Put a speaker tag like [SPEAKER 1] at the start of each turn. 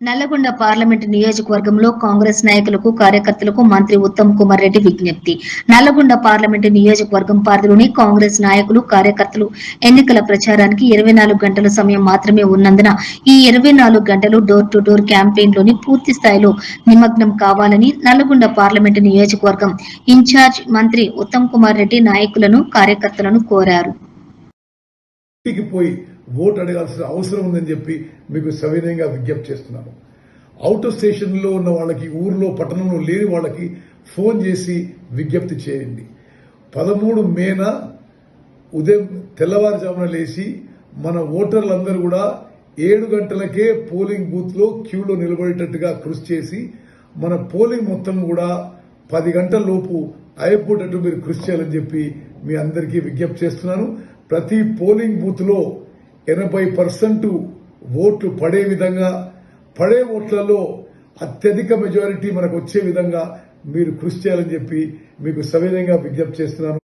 [SPEAKER 1] Nalgonda parliament నియోజకవర్గంలో కాంగ్రెస్ నాయకులకు కార్యకర్తలకు మంత్రి ఉత్తమ్ కుమార్ రెడ్డి విజ్ఞప్తి. నల్లగొండ పార్లమెంట్ నియోజకవర్గం పరిధిలోని కాంగ్రెస్ నాయకులు కార్యకర్తలు ఎన్నికల ప్రచారానికి ఇరవై నాలుగు గంటల సమయం మాత్రమే ఉన్నందున ఈ ఇరవై నాలుగు గంటలు డోర్ టు డోర్ క్యాంపెయిన్లోని పూర్తి స్థాయిలో నిమగ్నం కావాలని నల్లగొండ పార్లమెంట్ నియోజకవర్గం ఇన్ఛార్జ్ మంత్రి ఉత్తమ్ కుమార్ రెడ్డి నాయకులను కార్యకర్తలను కోరారు.
[SPEAKER 2] పోయి ఓటు అడగాల్సిన అవసరం ఉందని చెప్పి మీకు సవినయంగా విజ్ఞప్తి చేస్తున్నాను. అవుట్ ఆఫ్ స్టేషన్లో ఉన్న వాళ్ళకి ఊర్లో పట్టణంలో లేని వాళ్ళకి ఫోన్ చేసి విజ్ఞప్తి చేయండి. పదమూడు మేన ఉదయం తెల్లవారుజామున లేచి మన ఓటర్లందరూ కూడా ఏడు గంటలకే పోలింగ్ బూత్లో క్యూలో నిలబడేటట్టుగా కృషి చేసి మన పోలింగ్ మొత్తం కూడా పది గంటల లోపు అయిపోయేటట్టు మీరు కృషి చేయాలని చెప్పి మీ అందరికీ విజ్ఞప్తి చేస్తున్నాను. ప్రతి పోలింగ్ బూత్లో ఎనభై పర్సెంట్ ఓట్లు పడే విధంగా పడే ఓట్లలో అత్యధిక మెజారిటీ మనకు వచ్చే విధంగా మీరు కృషి చేయాలని చెప్పి మీకు సవినయంగా విజ్ఞప్తి చేస్తున్నాను.